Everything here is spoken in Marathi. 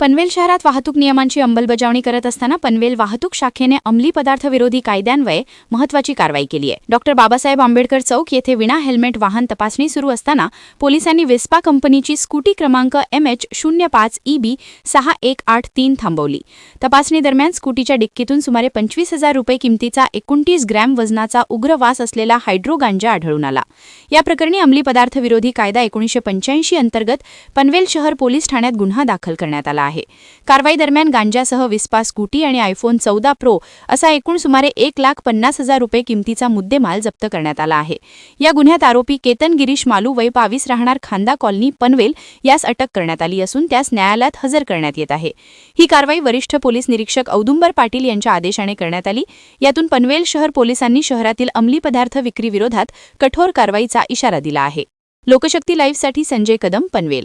पनवेल शहरात वाहतूक नियमांची अंमलबजावणी करत असताना पनवेल वाहतूक शाखेने अंमली पदार्थ विरोधी कायद्यान्वये महत्वाची कारवाई केली आहे. डॉक्टर बाबासाहेब आंबेडकर चौक येथे विना हेल्मेट वाहन तपासणी सुरू असताना पोलिसांनी वेस्पा कंपनीची स्कूटी क्रमांक एम एच शून्य पाच ई बी सहा एक आठ तीन थांबवली. तपासणी दरम्यान स्कूटीच्या डिक्कीतून सुमारे पंचवीस हजार रुपये किमतीचा एकोणतीस ग्रॅम वजनाचा उग्र वास असलेला हायड्रो गांजा आढळून आला. या प्रकरणी अंमली पदार्थ विरोधी कायदा एकोणीसशे पंच्याऐंशी अंतर्गत पनवेल शहर पोलीस ठाण्यात गुन्हा दाखल करण्यात आला आहे. कारवाई दरम्यान गांजासह विस्पा स्कूटी आणि आयफोन चौदा प्रो असा एकूण सुमारे एक लाख पन्नास हजार रुपये किमतीचा मुद्देमाल जप्त करण्यात आला आहे. या गुन्ह्यात आरोपी केतन गिरीश मालू वय बावीस राहणार खांदा कॉलनी पनवेल यास अटक करण्यात आली असून त्यास न्यायालयात हजर करण्यात येत आहे. ही कारवाई वरिष्ठ पोलीस निरीक्षक औदुंबर पाटील यांच्या आदेशाने करण्यात आली. यातून पनवेल शहर पोलिसांनी शहरातील अंमली पदार्थ विक्री विरोधात कठोर कारवाईचा इशारा दिला आहे. लोकशक्ती लाईव्हसाठी संजय कदम पनवेल.